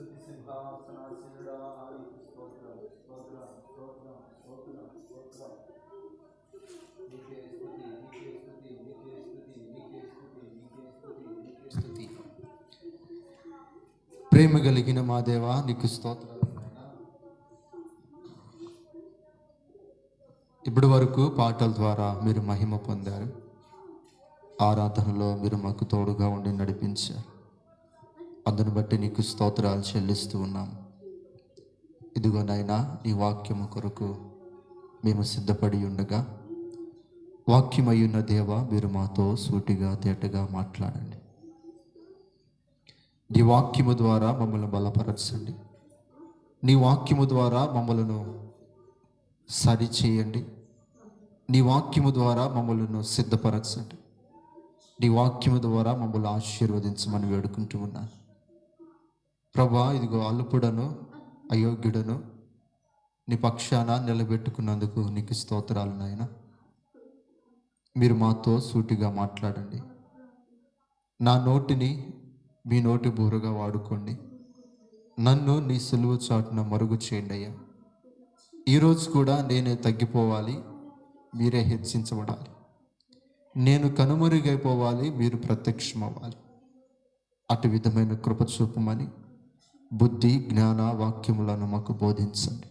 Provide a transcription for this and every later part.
స్తుతి సింహాసనాసీనుడా నీకు స్తోత్రం స్తోత్రం స్తోత్రం స్తోత్రం స్తోత్రం. నీకే స్థుతి నీకే స్థుతి నీకే స్థుతి నీకే స్థుతి నీకే స్థుతి నీకే స్థుతి ప్రేమ కలిగిన మా దేవా నీకు స్తోత్రం ఇప్పటి వరకు పాటల ద్వారా మీరు మహిమ పొందారు. ఆరాధనలో మీరు మాకు తోడుగా ఉండి నడిపించారు. అందును బట్టి నీకు స్తోత్రాలు చెల్లిస్తూ ఉన్నాం ఇదిగో నాయనా నీ వాక్యము కొరకు మేము సిద్ధపడి ఉండగా వాక్యమయ్యున్న దేవ మీరు మాతో సూటిగా తేటగా మాట్లాడండి. నీ వాక్యము ద్వారా మమ్మల్ని బలపరచండి. నీ వాక్యము ద్వారా మమ్మలను సరిచేయండి. నీ వాక్యము ద్వారా మమ్మలను సిద్ధపరచండి. నీ వాక్యము ద్వారా మమ్మల్ని ఆశీర్వదించమని వేడుకుంటూ ఉన్నాను. ప్రభా ఇదిగో అల్పుడను అయోగ్యుడను నీ పక్షాన నిలబెట్టుకున్నందుకు నీకు స్తోత్రాలు నాయన. మీరు మాతో సూటిగా మాట్లాడండి. నా నోటిని మీ నోటి బూరగా వాడుకోండి. నన్ను నీ సులువు చాటున మరుగు చేయండి అయ్యా. ఈరోజు కూడా నేనే తగ్గిపోవాలి మీరే హెచ్చించబడాలి. నేను కనుమరుగైపోవాలి మీరు ప్రత్యక్షమవ్వాలి. అటు విధమైన కృప చూపమని బుద్ధి జ్ఞాన వాక్యములను మాకు బోధించండి.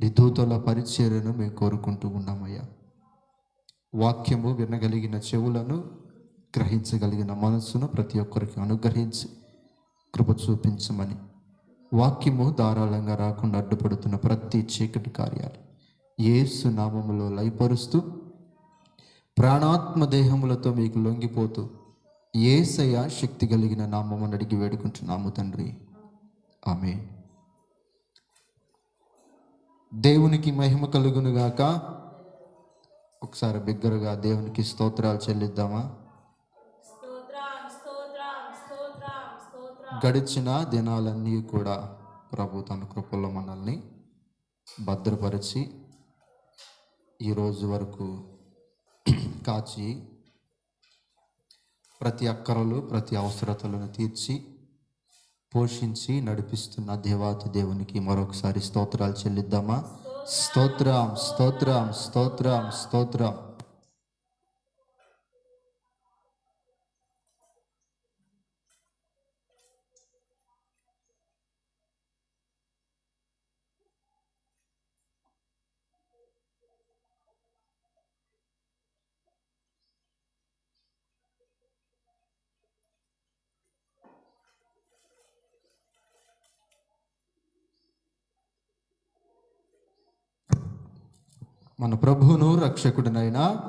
నీ దూతల పరిచర్యను మేము కోరుకుంటూ ఉన్నామయ్యా. వాక్యము వినగలిగిన చెవులను గ్రహించగలిగిన మనస్సును ప్రతి ఒక్కరికి అనుగ్రహించి కృప చూపించమని. వాక్యము ధారాళంగా రాకుండా అడ్డుపడుతున్న ప్రతి చీకటి కార్యాలు ఏసు నామములో లయపరుస్తూ ప్రాణాత్మ దేహములతో మీకు లొంగిపోతూ ఏసయ శక్తి కలిగిన నామమును అడిగి వేడుకుంటున్నాము తండ్రి. ఆమె దేవునికి మహిమ కలుగునుగాక ఒకసారి బిగ్గరగా దేవునికి స్తోత్రాలు చెల్లిద్దామా? గడిచిన దినాలన్నీ కూడా ప్రభు తన కృపలో మనల్ని భద్రపరిచి ఈ రోజు వరకు కాచి ప్రతి అక్కరలు ప్రతి అవసరతలను తీర్చి పోషించి నడిపిస్తున్న దేవాతి దేవునికి మరొకసారి స్తోత్రాలు చెల్లిద్దామా? స్తోత్రం స్తోత్రం స్తోత్రం స్తోత్రం. మన ప్రభువును రక్షకుడినైన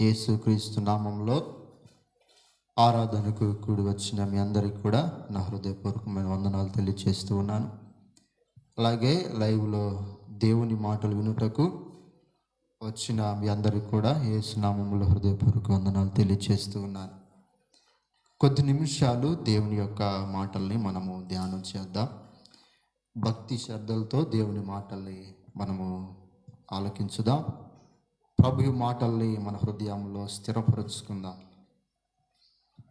యేసుక్రీస్తు నామంలో ఆరాధనకు కూడి వచ్చిన మీ అందరికీ కూడా నా హృదయపూర్వకమైన వందనాలు తెలియజేస్తూ ఉన్నాను. అలాగే లైవ్లో దేవుని మాటలు వినుటకు వచ్చిన మీ అందరికీ కూడా యేసునామంలో హృదయపూర్వక వందనాలు తెలియజేస్తూ ఉన్నాను. కొద్ది నిమిషాలు దేవుని యొక్క మాటల్ని మనము ధ్యానం చేద్దాం. భక్తి శ్రద్ధలతో దేవుని మాటల్ని మనము ఆలకించుదాం. ప్రభు మాటల్ని మన హృదయంలో స్థిరపరుచుకుందాం.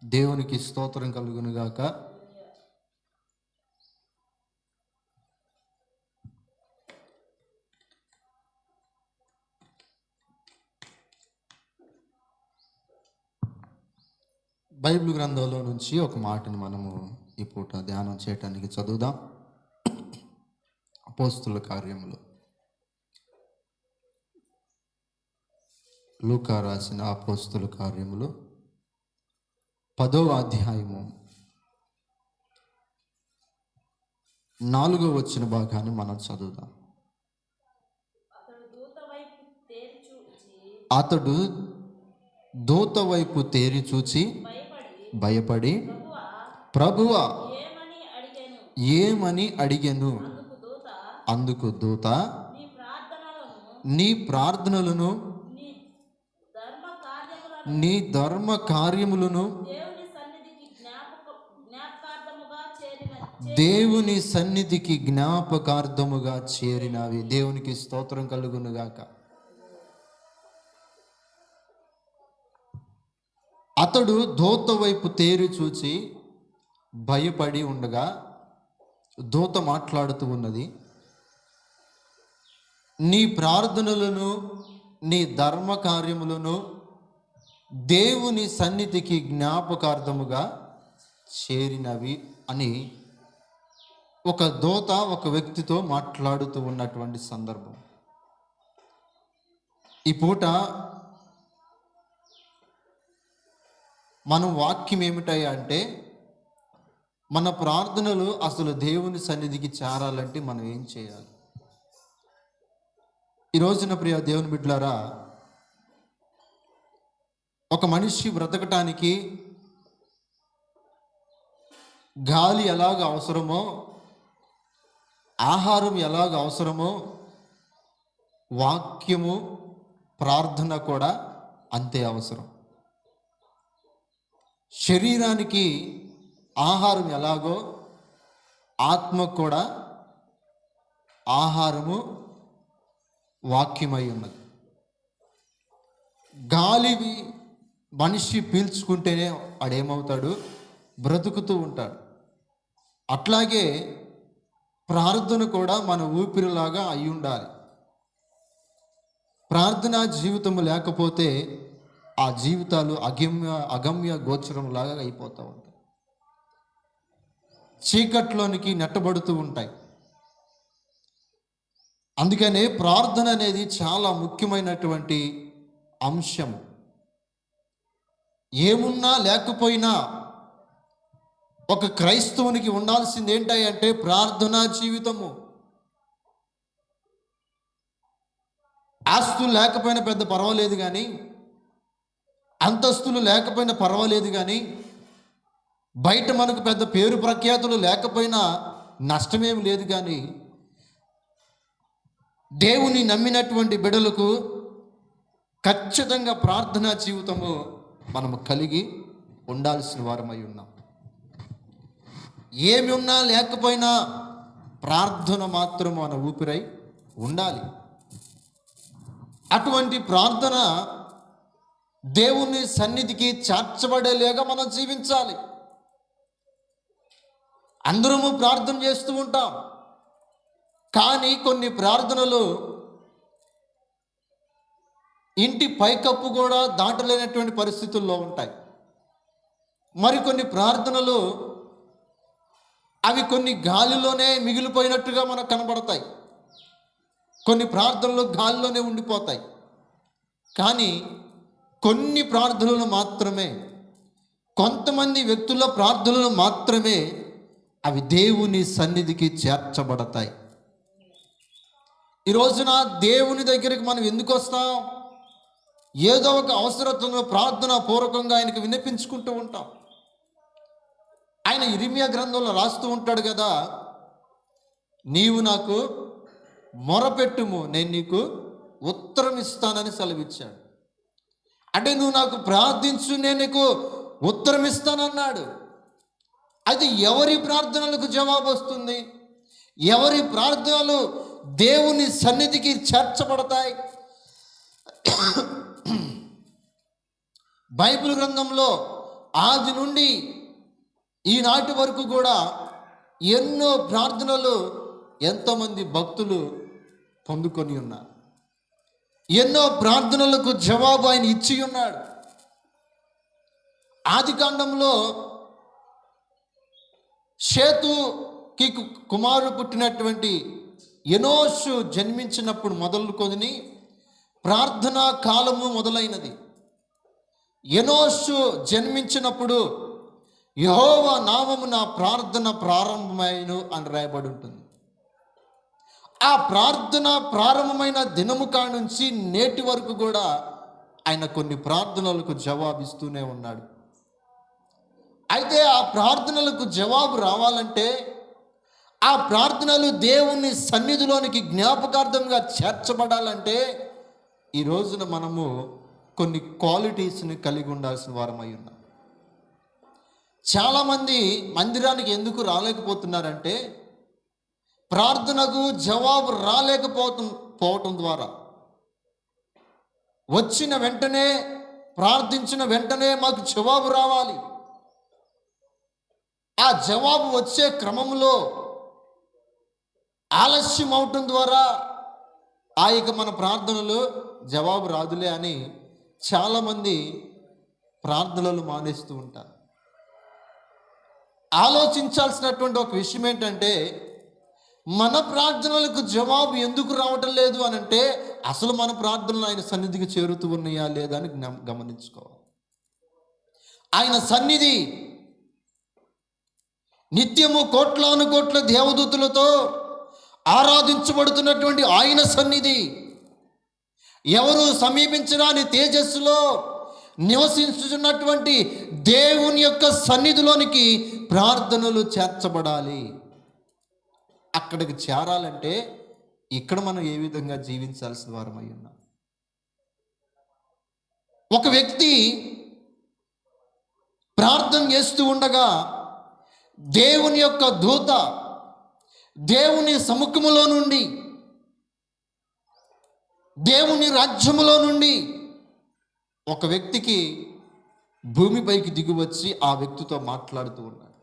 దేవునికి స్తోత్రం కలుగునుగాక బైబిల్ గ్రంథంలో నుంచి ఒక మాటని మనము ఈ పూట ధ్యానం చేయటానికి చదువుదాం. అపోస్తుల కార్యములు. లూకా రాసిన అపోస్తుల కార్యములు పదవ అధ్యాయము నాలుగో వచ్చిన భాగాన్ని మనం చదువుదాం. అతడు దూత వైపు తేరి చూచి భయపడి ప్రభువ ఏమని అడిగాను అడిగెను? అందుకు దూత నీ ప్రార్థనలను నీ ప్రార్థనలను నీ ధర్మ కార్యములను నీ ధర్మ కార్యములను దేవుని సన్నిధికి జ్ఞాపకార్థముగా చేరినవి. దేవునికి స్తోత్రం కలుగునుగాక. అతడు దోత వైపు తేరి చూచి భయపడి ఉండగా దూత మాట్లాడుతూ ఉన్నది నీ ప్రార్థనలను నీ ధర్మ కార్యములను దేవుని సన్నిధికి జ్ఞాపకార్థముగా చేరినవి అని ఒక దోత ఒక వ్యక్తితో మాట్లాడుతూ ఉన్నటువంటి సందర్భం. ఈ పూట మనం వాక్యం ఏమిటాయి అంటే మన ప్రార్థనలు అసలు దేవుని సన్నిధికి చేరాలంటే మనం ఏం చేయాలి? ఈ రోజున ప్రియ దేవుని బిడ్డలారా ఒక మనిషి బ్రతకటానికి గాలి ఎలాగ అవసరమో ఆహారం ఎలాగ అవసరమో వాక్యము ప్రార్థన కూడా అంతే అవసరం. శరీరానికి ఆహారం ఎలాగో ఆత్మ కూడా ఆహారము వాక్యమై ఉన్నది. గాలివి మనిషి పీల్చుకుంటేనే వాడేమవుతాడు? బ్రతుకుతూ ఉంటాడు. అట్లాగే ప్రార్థన కూడా మన ఊపిరిలాగా అయి ఉండాలి. ప్రార్థనా జీవితం లేకపోతే ఆ జీవితాలు అగమ్య అగమ్య గోచరంలాగా అయిపోతూ ఉంటాయి. చీకట్లోనికి నెట్టబడుతూ ఉంటాయి. అందుకనే ప్రార్థన అనేది చాలా ముఖ్యమైనటువంటి అంశం ఏమున్నా లేకపోయినా ఒక క్రైస్తవునికి ఉండాల్సింది ఏంటంటే ప్రార్థనా జీవితము. ఆస్తులు లేకపోయినా పెద్ద పర్వాలేదు కానీ అంతస్తులు లేకపోయినా పర్వాలేదు కానీ బయట మనకు పెద్ద పేరు ప్రఖ్యాతులు లేకపోయినా నష్టమేం లేదు కానీ దేవుని నమ్మినటువంటి బిడలకు ఖచ్చితంగా ప్రార్థనా జీవితము మనము కలిగి ఉండాల్సిన వారమై ఉన్నాం. ఏమి ఉన్నా లేకపోయినా ప్రార్థన మాత్రం మన ఊపిరై ఉండాలి. అటువంటి ప్రార్థన దేవుని సన్నిధికి చేర్చబడేలాగా మనం జీవించాలి. అందరము ప్రార్థన చేస్తూ ఉంటాం. కానీ కొన్ని ప్రార్థనలు ఇంటి పైకప్పు కూడా దాటలేనటువంటి పరిస్థితుల్లో ఉంటాయి. మరికొన్ని ప్రార్థనలు అవి కొన్ని గాలిలోనే మిగిలిపోయినట్టుగా మనకు కనబడతాయి. కొన్ని ప్రార్థనలు గాలిలోనే ఉండిపోతాయి. కానీ కొన్ని ప్రార్థనలు మాత్రమే కొంతమంది వ్యక్తుల ప్రార్థనలు మాత్రమే అవి దేవుని సన్నిధికి చేర్చబడతాయి. ఈ రోజున దేవుని దగ్గరికి మనం ఎందుకు వస్తాం? ఏదో ఒక అవసరతను ప్రార్థన పూర్వకంగా ఆయనకు వినిపించుకుంటూ ఉంటాం. ఆయన ఇరిమియా గ్రంథంలో రాస్తూ ఉంటాడు కదా నీవు నాకు మొరపెట్టుము నేను నీకు ఉత్తరం ఇస్తానని సెలవిచ్చాడు. అంటే నువ్వు నాకు ప్రార్థించు నేను నీకు ఉత్తరం ఇస్తానన్నాడు. అది ఎవరి ప్రార్థనలకు జవాబు వస్తుంది? ఎవరి ప్రార్థనలు దేవుని సన్నిధికి చేర్చబడతాయి? బైబిల్ గ్రంథంలో ఆది నుండి ఈనాటి వరకు కూడా ఎన్నో ప్రార్థనలు ఎంతోమంది భక్తులు పొందుకొని ఉన్నారు. ఎన్నో ప్రార్థనలకు జవాబు ఆయన ఇచ్చి ఉన్నాడు. ఆది కాండంలో షేతుకి కుమారుడు పుట్టినటువంటి ఎనోషు జన్మించినప్పుడు మొదలుకొని ప్రార్థనా కాలము మొదలైనది. ఎనోషు జన్మించినప్పుడు యహోవ నామము నా ప్రార్థన ప్రారంభమైను అని రాయబడి ఉంటుంది ఆ ప్రార్థన ప్రారంభమైన దినము కానుంచి నేటి వరకు కూడా ఆయన కొన్ని ప్రార్థనలకు జవాబిస్తూనే ఉన్నాడు. అయితే ఆ ప్రార్థనలకు జవాబు రావాలంటే ఆ ప్రార్థనలు దేవుని సన్నిధిలోనికి జ్ఞాపకార్థంగా చేర్చబడాలంటే ఈ రోజున మనము కొన్ని క్వాలిటీస్ని కలిగి ఉండాల్సిన వారమై ఉన్నాం. చాలామంది మందిరానికి ఎందుకు రాలేకపోతున్నారంటే ప్రార్థనకు జవాబు రాలేకపోతు పోవటం ద్వారా. వచ్చిన వెంటనే ప్రార్థించిన వెంటనే మాకు జవాబు రావాలి. ఆ జవాబు వచ్చే క్రమంలో ఆలస్యం అవటం ద్వారా ఆ యొక్క మన ప్రార్థనలు జవాబు రాదులే అని చాలామంది ప్రార్థనలు మానేస్తూ ఉంటారు. ఆలోచించాల్సినటువంటి ఒక విషయం ఏంటంటే మన ప్రార్థనలకు జవాబు ఎందుకు రావటం లేదు అని అంటే అసలు మన ప్రార్థనలు ఆయన సన్నిధికి చేరుతూ ఉన్నాయా లేదా అని గమనించుకోవాలి. ఆయన సన్నిధి నిత్యము కోట్లాను కోట్ల దేవదూతులతో ఆరాధించబడుతున్నటువంటి ఆయన సన్నిధి. ఎవరు సమీపించరాని తేజస్సులో నివసించుతున్నటువంటి దేవుని యొక్క సన్నిధిలోనికి ప్రార్థనలు చేర్చబడాలి. అక్కడికి చేరాలంటే ఇక్కడ మనం ఏ విధంగా జీవించాల్సిన వారమై ఉన్నాం. ఒక వ్యక్తి ప్రార్థన చేస్తూ ఉండగా దేవుని యొక్క దూత దేవుని సముఖములో నుండి దేవుని రాజ్యములో నుండి ఒక వ్యక్తికి భూమిపైకి దిగివచ్చి ఆ వ్యక్తితో మాట్లాడుతూ ఉన్నాడు.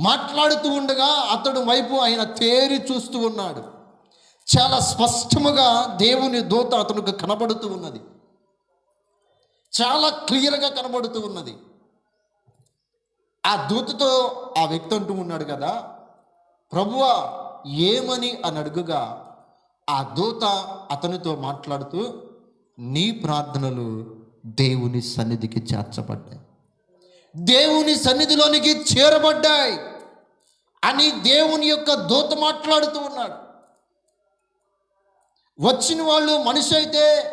మాట్లాడుతూ ఉండగా అతడు వైపు ఆయన తేరి చూస్తూ ఉన్నాడు. చాలా స్పష్టముగా దేవుని దూత అతనికి కనబడుతూ ఉన్నది. చాలా క్లియర్గా కనబడుతూ ఉన్నది. ఆ దూతతో ఆ వ్యక్తి అంటూ ఉన్నాడు కదా ప్రభువా ఏమని అని అడుగుగా ఆ దూత అతనితో మాట్లాడుతూ నీ ప్రార్థనలు దేవుని సన్నిధికి చేర్చబడ్డాయి. దేవుని సన్నిధిలోనికి చేరబడ్డాయి అని దేవుని యొక్క దూత మాట్లాడుతూ ఉన్నాడు. వచ్చిన వాళ్ళు మనిషి అయితే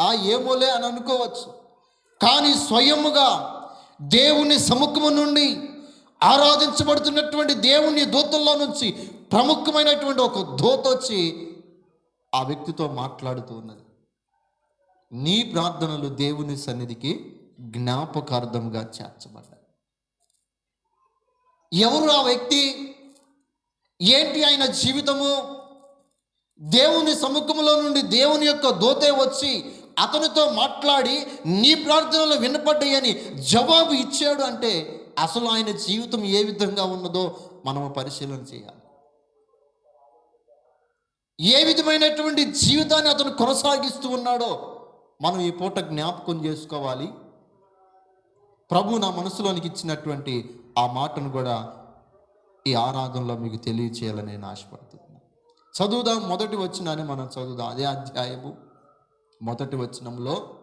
ఆ ఏమోలే అని అనుకోవచ్చు. కానీ స్వయముగా దేవుని సముఖము నుండి ఆరాధించబడుతున్నటువంటి దేవుని దూతల్లో నుంచి ప్రముఖమైనటువంటి ఒక దూత వచ్చి ఆ వ్యక్తితో మాట్లాడుతూ ఉన్నది. నీ ప్రార్థనలు దేవుని సన్నిధికి జ్ఞాపకార్థంగా చేర్చబడ్డాయి. ఎవరు ఆ వ్యక్తి? ఏంటి ఆయన జీవితము? దేవుని సముఖంలో నుండి దేవుని యొక్క దోతే వచ్చి అతనితో మాట్లాడి నీ ప్రార్థనలు వినపడ్డాయని జవాబు ఇచ్చాడు అంటే అసలు ఆయన జీవితం ఏ విధంగా ఉన్నదో మనము పరిశీలన చేయాలి. ఏ విధమైనటువంటి జీవితాన్ని అతను కొనసాగిస్తూ ఉన్నాడో మనం ఈ పూట జ్ఞాపకం చేసుకోవాలి. ప్రభు నా మనసులోనికి ఇచ్చినటువంటి ఆ మాటను కూడా ఈ ఆరాధనలో మీకు తెలియచేయాలని నేను ఆశపడుతున్నాను. చదువుదాం మొదటి వచ్చినాన్ని మనం చదువుదాం. అదే అధ్యాయము మొదటి వచనంలో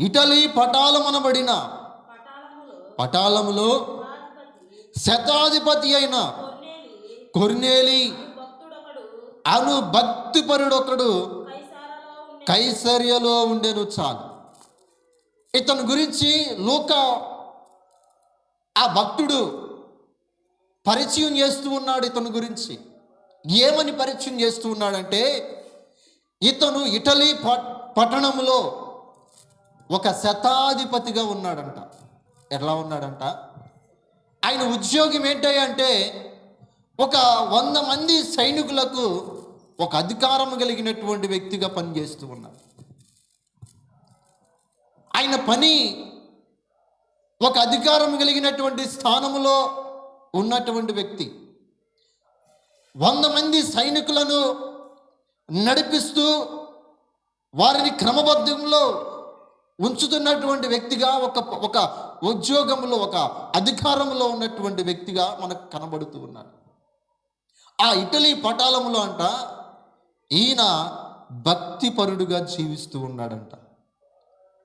ఇటలీ పటాలమనబడిన పటాలములో శతాధిపతి అయిన కొర్నేలి అను భక్తిపరుడొకడు పరుడొకడు కైసర్యలో ఉండేను చాలు. ఇతని గురించి లూక ఆ భక్తుడు పరిచయం చేస్తూ ఉన్నాడు ఇతని గురించి. ఏమని పరిచయం చేస్తూ ఉన్నాడంటే ఇతను ఇటలీ ప- పట్టణంలో ఒక శతాధిపతిగా ఉన్నాడంట. ఎలా ఉన్నాడంట? ఆయన ఉద్యోగం ఏంటంటే ఒక వంద మంది సైనికులకు ఒక అధికారం కలిగినటువంటి వ్యక్తిగా పనిచేస్తూ ఉన్నాడు. ఆయన పని ఒక అధికారం కలిగినటువంటి స్థానములో ఉన్నటువంటి వ్యక్తి. వంద మంది సైనికులను నడిపిస్తూ వారిని క్రమబద్ధంలో ఉంచుతున్నటువంటి వ్యక్తిగా ఒక ఒక ఉద్యోగంలో ఒక అధికారంలో ఉన్నటువంటి వ్యక్తిగా మనకు కనబడుతూ ఉన్నాడు. ఆ ఇటలీ పటాలంలో అంట ఈయన భక్తిపరుడుగా జీవిస్తూ ఉన్నాడంట.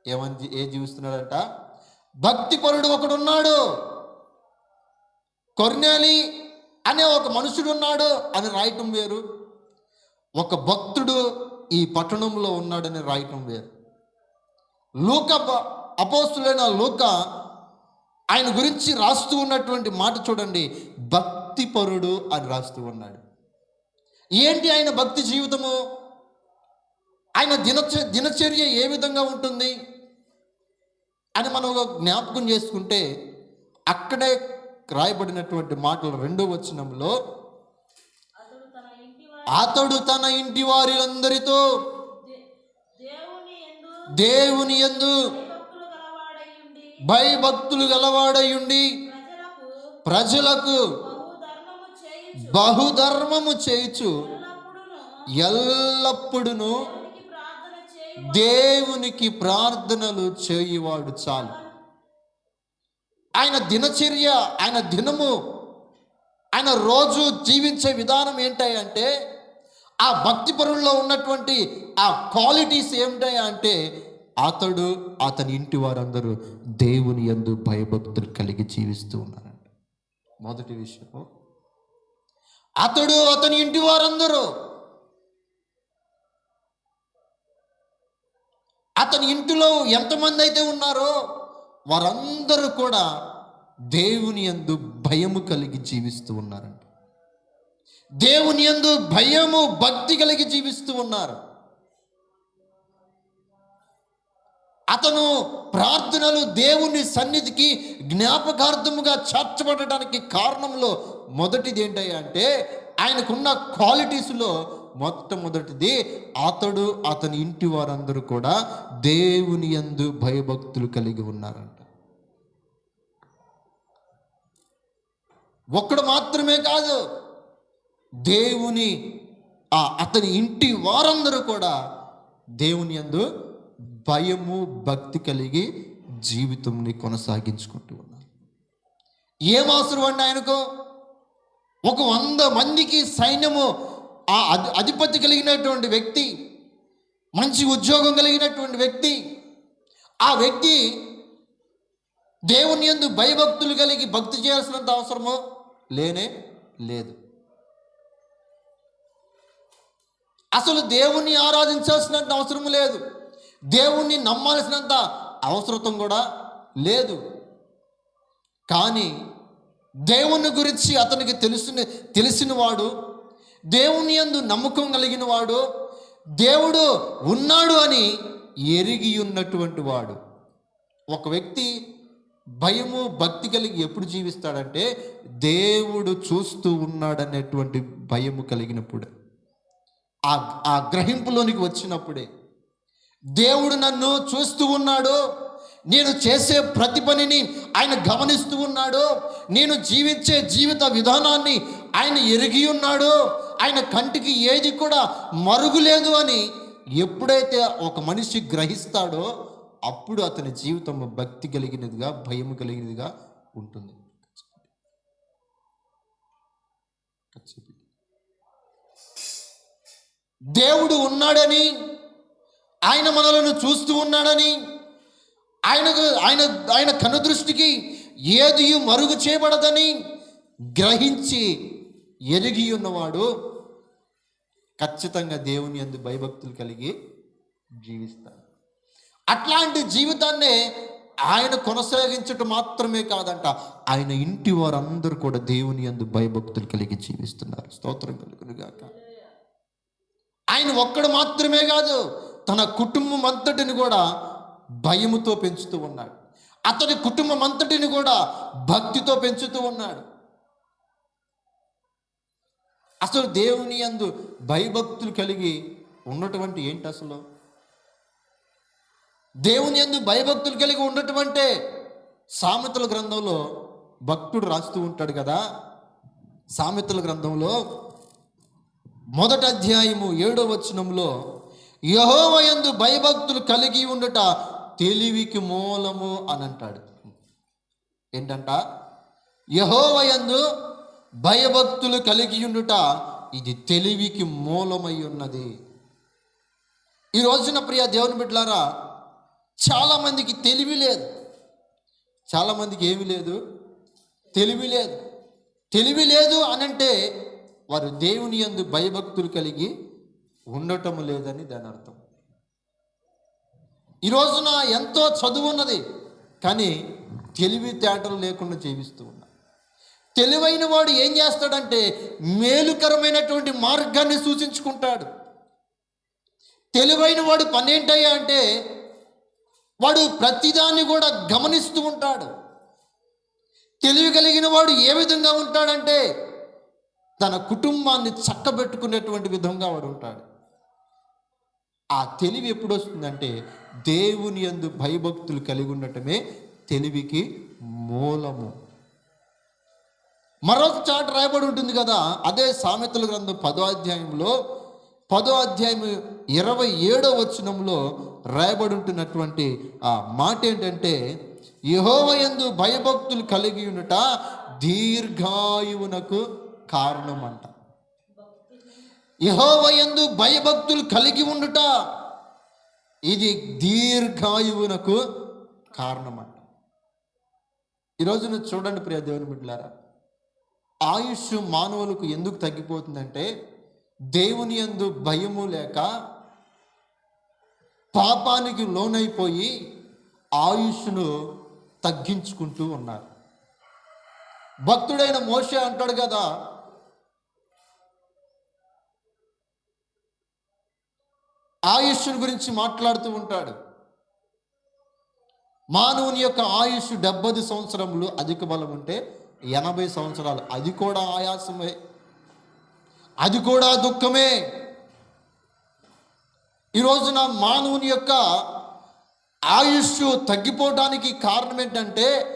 ఏమని ఏ జీవిస్తున్నాడంట? భక్తిపరుడు ఒకడున్నాడు. కొర్నేలి అనే ఒక మనుషుడు ఉన్నాడు అని రాయటం వేరు. ఒక భక్తుడు ఈ పట్టణంలో ఉన్నాడని రాయటం వేరు. లూక అపోస్తులైన లూక ఆయన గురించి రాస్తూ ఉన్నటువంటి మాట చూడండి. భక్తిపరుడు అని రాస్తూ ఉన్నాడు. ఏంటి ఆయన భక్తి జీవితము? ఆయన దినచ దినచర్య ఏ విధంగా ఉంటుంది? అని మనం జ్ఞాపకం చేసుకుంటే అక్కడే రాయబడినటువంటి మాటలు రెండో వచనంలో అతడు తన ఇంటి అతడు తన ఇంటి వారిలందరితో దేవుని ఎందు యందు ఉండి భయభక్తులు గలవాడయుండి ప్రజలకు బహుధర్మము చేయుచు ఎల్లప్పుడును దేవునికి దేవునికి ప్రార్థనలు చేయువాడు చాలు. ఆయన దినచర్య ఆయన దినము ఆయన రోజు జీవించే విధానం ఏంటంటే ఆ భక్తి పరుల్లో ఉన్నటువంటి ఆ క్వాలిటీస్ ఏమిటాయి అంటే అతడు అతని ఇంటి వారందరూ దేవుని యందు భయభక్తులు కలిగి జీవిస్తూ ఉన్నారంట మొదటి విషయం అతడు అతని ఇంటి వారందరూ అతని ఇంటిలో ఎంతమంది అయితే ఉన్నారో వారందరూ కూడా దేవుని యందు భయము కలిగి జీవిస్తూ ఉన్నారంట దేవుని యందు భయము భక్తి కలిగి జీవిస్తూ ఉన్నారు. అతను ప్రార్థనలు దేవుని సన్నిధికి జ్ఞాపకార్థముగా చేర్చబడటానికి కారణంలో మొదటిది ఏంటయ్యా అంటే ఆయనకున్న క్వాలిటీస్లో మొట్టమొదటిది అతడు అతని ఇంటి వారందరూ కూడా దేవుని యందు భయభక్తులు కలిగి ఉన్నారంట. ఒక్కడు మాత్రమే కాదు దేవుని ఆ అతని ఇంటి వారందరూ కూడా దేవుని యందు భయము భక్తి కలిగి జీవితంని కొనసాగించుకుంటూ ఉన్నారు. ఏం అవసరం అండి ఆయనకు? ఒక వంద మందికి సైన్యము ఆ అధి అధిపతి కలిగినటువంటి వ్యక్తి మంచి ఉద్యోగం కలిగినటువంటి వ్యక్తి ఆ వ్యక్తి దేవుని యందు భయభక్తులు కలిగి భక్తి చేయాల్సినంత అవసరమో? లేనే లేదు. అసలు దేవుణ్ణి ఆరాధించాల్సినంత అవసరం లేదు. దేవుణ్ణి నమ్మాల్సినంత అవసరం కూడా లేదు. కానీ దేవుని గురించి అతనికి తెలుసు తెలిసినవాడు దేవుని యందు నమ్మకం కలిగిన వాడు దేవుడు ఉన్నాడు అని ఎరిగి ఉన్నటువంటి వాడు. ఒక వ్యక్తి భయము భక్తి కలిగి ఎప్పుడు జీవిస్తాడంటే దేవుడు చూస్తూ ఉన్నాడనేటువంటి భయము కలిగినప్పుడు. ఆ ఆ గ్రహింపులోనికి వచ్చినప్పుడే దేవుడు నన్ను చూస్తూ ఉన్నాడు నేను చేసే ప్రతి పనిని ఆయన గమనిస్తూ ఉన్నాడు నేను జీవించే జీవిత విధానాన్ని ఆయన ఎరిగి ఉన్నాడు ఆయన కంటికి ఏది కూడా మరుగులేదు అని ఎప్పుడైతే ఒక మనిషి గ్రహిస్తాడో అప్పుడు అతని జీవితం భక్తి కలిగినదిగా భయం కలిగినదిగా ఉంటుంది. దేవుడు ఉన్నాడని ఆయన మనలను చూస్తూ ఉన్నాడని ఆయనకు ఆయన ఆయన కనుదృష్టికి ఏది మరుగు చేయబడదని గ్రహించి ఎరిగి ఉన్నవాడు ఖచ్చితంగా దేవుని అందు భయభక్తులు కలిగి జీవిస్తాడు. అట్లాంటి జీవితాన్నే ఆయన కొనసాగించటం మాత్రమే కాదంట ఆయన ఇంటి వారందరూ కూడా దేవుని అందు భయభక్తులు కలిగి జీవిస్తున్నారు. స్తోత్రం కలుగునుగాక ఆయన ఒక్కడు మాత్రమే కాదు తన కుటుంబం అంతటిని కూడా భయముతో పెంచుతూ ఉన్నాడు. అతని కుటుంబం అంతటిని కూడా భక్తితో పెంచుతూ ఉన్నాడు. అసలు దేవుని యందు భయభక్తులు కలిగి ఉన్నటువంటి ఏంటి అసలు? దేవుని అందు భయభక్తులు కలిగి ఉండటం అంటే సామెతల గ్రంథంలో భక్తుడు రాస్తూ ఉంటాడు కదా. సామెతల గ్రంథంలో మొదట అధ్యాయము ఏడో వచనంలో యహోవయందు భయభక్తులు కలిగి ఉండుట తెలివికి మూలము అని అంటాడు ఏంటంట యహోవయందు భయభక్తులు కలిగి ఉండుట ఇది తెలివికి మూలమై ఉన్నది. ఈ రోజున ప్రియ దేవుని బిడ్డలారా చాలామందికి తెలివి లేదు. చాలామందికి ఏమీ లేదు? తెలివి లేదు. తెలివి లేదు అనంటే వారు దేవుని యందు భయభక్తులు కలిగి ఉండటం లేదని దాని అర్థం. ఈరోజున ఎంతో చదువు ఉన్నది కానీ తెలివితేటలు లేకుండా జీవిస్తూ ఉన్నా తెలివైన వాడు ఏం చేస్తాడంటే మేలుకరమైనటువంటి మార్గాన్ని సూచించుకుంటాడు. తెలివైన వాడు పని ఏంటయ్యా అంటే వాడు ప్రతిదాన్ని కూడా గమనిస్తూ ఉంటాడు. తెలివి కలిగిన వాడు ఏ విధంగా ఉంటాడంటే తన కుటుంబాన్ని చక్కబెట్టుకునేటువంటి విధంగా వాడు ఉంటాడు. ఆ తెలివి ఎప్పుడు వస్తుందంటే దేవుని యందు భయభక్తులు కలిగి ఉండటమే తెలివికి మూలము. మరొక చాట రాయబడి ఉంటుంది కదా అదే సామెతల గ్రంథం పదో అధ్యాయంలో పదో అధ్యాయం ఇరవై ఏడో వచనంలో రాయబడి ఉంటున్నటువంటి ఆ మాట ఏంటంటే యహోవయందు భయభక్తులు కలిగి ఉండుట దీర్ఘాయువునకు కారణమంట. యహోవయందు భయభక్తులు కలిగి ఉండుట ఇది దీర్ఘాయువునకు కారణమంట. ఈరోజు నువ్వు చూడండి ప్రియ దేవుని బిడ్డలారా ఆయుష్ మానవులకు ఎందుకు తగ్గిపోతుందంటే దేవుని యందు భయము లేక పాపానికి లోనైపోయి ఆయుష్ను తగ్గించుకుంటూ ఉన్నారు. భక్తుడైన మోషే అంటాడు కదా ఆయుష్ను గురించి మాట్లాడుతూ ఉంటాడు. మానవుని యొక్క ఆయుష్ డెబ్బది సంవత్సరములు అధిక బలం ఉంటే ఎనభై సంవత్సరాలు. అది కూడా ఆయాసమే. అది కూడా దుఃఖమే. ఈరోజున మానవుని యొక్క ఆయుష్ తగ్గిపోవడానికి కారణం ఏంటంటే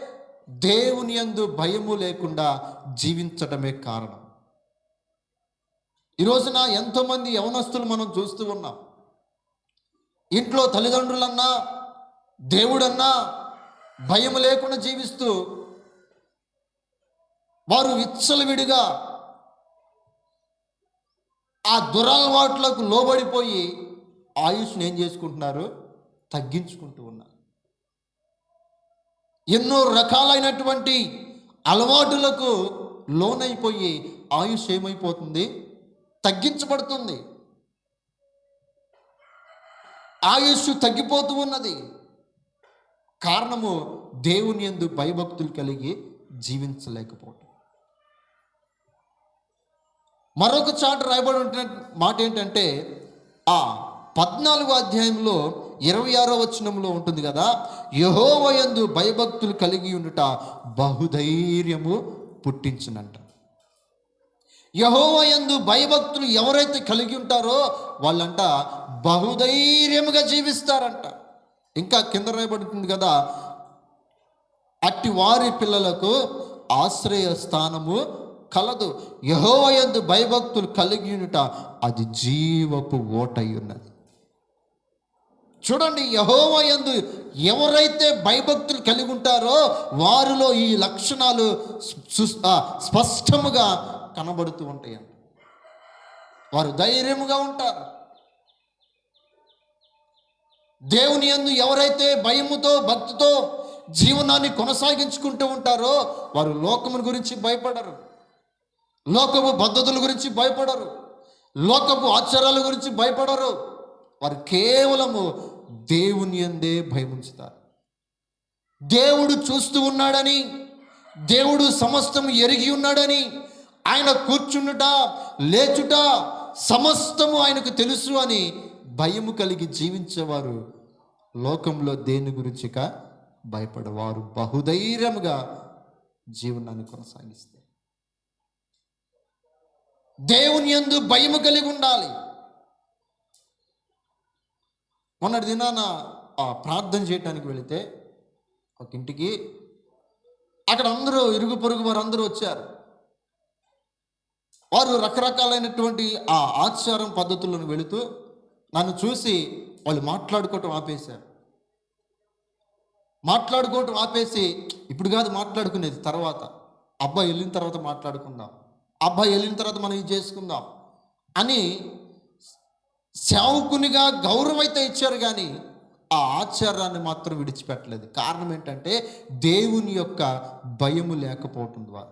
దేవుని యందు భయము లేకుండా జీవించడమే కారణం. ఈ రోజున ఎంతోమంది యవనస్తులు మనం చూస్తూ ఉన్నాం. ఇంట్లో తల్లిదండ్రులన్నా దేవుడన్నా భయం లేకుండా జీవిస్తూ వారు విచ్చలవిడిగా ఆ దురలవాట్లకు లోబడిపోయి ఆయుష్ని ఏం చేసుకుంటున్నారు? తగ్గించుకుంటూ ఉన్నారు. ఎన్నో రకాలైనటువంటి అలవాటులకు లోనైపోయి ఆయుష్ ఏమైపోతుంది? తగ్గించబడుతుంది. ఆయుస్సు తగ్గిపోతూ ఉన్నది. కారణము దేవుని యందు భయభక్తులు కలిగి జీవించలేకపోవటం. మరొక చాట రాయబడి ఉంటున్న మాట ఏంటంటే ఆ పద్నాలుగో అధ్యాయంలో ఇరవై ఆరో వచనంలో ఉంటుంది కదా యహోవయందు భయభక్తులు కలిగి ఉండుట బహుధైర్యము పుట్టించునంట. యహోవయందు భయభక్తులు ఎవరైతే కలిగి ఉంటారో వాళ్ళంట బహుధైర్యముగా జీవిస్తారంట. ఇంకా కింద రాయబడుతుంది కదా అట్టి వారి పిల్లలకు ఆశ్రయ స్థానము కలదు. యహోవయందు భయభక్తులు కలిగి ఉండుట అది జీవపు ఓటై ఉన్నది చూడండి యహోవయందు ఎవరైతే భయభక్తులు కలిగి ఉంటారో వారిలో ఈ లక్షణాలు స్పష్టముగా కనబడుతూ ఉంటాయంట. వారు ధైర్యముగా ఉంటారు. దేవుని యందు ఎవరైతే భయముతో భక్తితో జీవనాన్ని కొనసాగించుకుంటూ ఉంటారో వారు లోకముని గురించి భయపడరు. లోకపు పద్ధతుల గురించి భయపడరు. లోకపు ఆచారాల గురించి భయపడరు. వారు కేవలము దేవుని యందే భయముంచుతారు. దేవుడు చూస్తూ ఉన్నాడని దేవుడు సమస్తం ఎరిగి ఉన్నాడని ఆయన కూర్చుండుట లేచుట సమస్తము ఆయనకు తెలుసు అని భయము కలిగి జీవించేవారు. లోకంలో దేని గురించిక భయపడవారు. బహుధైర్యముగా జీవనాన్ని కొనసాగిస్తారు దేవుని యందు భయము కలిగి ఉండాలి. మొన్నటి దినాన ఆ ప్రార్థన చేయటానికి వెళితే ఒక ఇంటికి అక్కడ అందరూ ఇరుగు పొరుగు వారు అందరూ వచ్చారు. వారు రకరకాలైనటువంటి ఆ ఆచారం పద్ధతులను వెళుతూ నన్ను చూసి వాళ్ళు మాట్లాడుకోవటం ఆపేశారు. మాట్లాడుకోవటం ఆపేసి ఇప్పుడు కాదు మాట్లాడుకునేది తర్వాత. అబ్బాయి వెళ్ళిన తర్వాత మాట్లాడుకుందాం. అబ్బాయి వెళ్ళిన తర్వాత మనం ఇది చేసుకుందాం. అని సేవకునిగా గౌరవం అయితే ఇచ్చారు కానీ ఆ ఆచారాన్ని మాత్రం విడిచిపెట్టలేదు. కారణం ఏంటంటే దేవుని యొక్క భయము లేకపోవటం ద్వారా.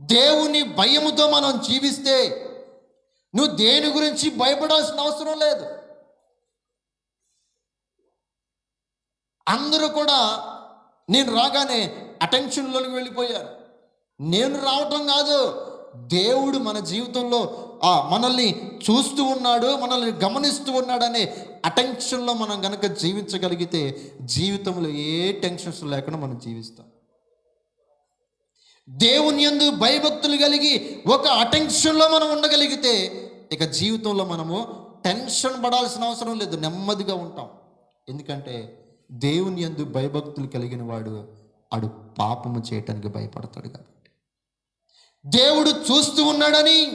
దేవుని భయముతో మనం జీవిస్తే నువ్వు దేని గురించి భయపడాల్సిన అవసరం లేదు. అందరూ కూడా నేను రాగానే అటెన్షన్లోకి వెళ్ళిపోయారు. నేను రావటం కాదు దేవుడు మన జీవితంలో మనల్ని చూస్తూ ఉన్నాడు మనల్ని గమనిస్తూ ఉన్నాడనే అటెన్షన్లో మనం కనుక జీవించగలిగితే జీవితంలో ఏ టెన్షన్స్ లేకుండా మనం జీవిస్తాం. దేవుని యందు భయభక్తులు కలిగి ఒక అటెన్షన్లో మనం ఉండగలిగితే ఇక జీవితంలో మనము టెన్షన్ పడాల్సిన అవసరం లేదు నెమ్మదిగా ఉంటాం. ఎందుకంటే దేవుని యందు భయభక్తులు కలిగిన వాడు ఆడు పాపము చేయటానికి భయపడతాడు కాబట్టి. దేవుడు చూస్తూ ఉన్నాడని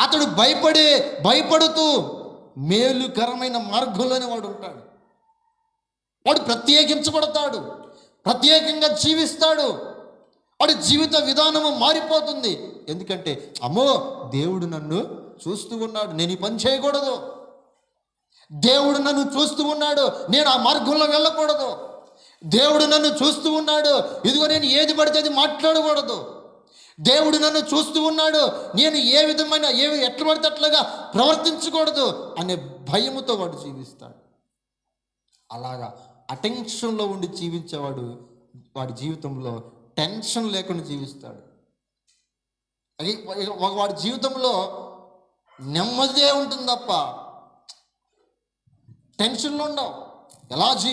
అతడు భయపడే భయపడుతూ మేలుకరమైన మార్గంలోనే వాడు ఉంటాడు. వాడు ప్రత్యేకించబడతాడు ప్రత్యేకంగా జీవిస్తాడు. వాడి జీవిత విధానము మారిపోతుంది. ఎందుకంటే అమ్మో దేవుడు నన్ను చూస్తూ ఉన్నాడు నేను ఈ పని చేయకూడదు. దేవుడు నన్ను చూస్తూ ఉన్నాడు నేను ఆ మార్గంలో వెళ్ళకూడదు. దేవుడు నన్ను చూస్తూ ఉన్నాడు ఇదిగో నేను ఏది పడితే అది మాట్లాడకూడదు. దేవుడు నన్ను చూస్తూ ఉన్నాడు నేను ఏ విధమైన ఏ ఎట్లా పడితే అట్లాగా ప్రవర్తించకూడదు అనే భయముతో వాడు జీవిస్తాడు. అలాగా అటెన్షన్లో ఉండి జీవించేవాడు వాడి జీవితంలో టెన్షన్ లేకుండా జీవిస్తాడు. అది వాడి జీవితంలో నెమ్మదే ఉంటుంది తప్ప టెన్షన్లో ఉండవు. ఎలా జీ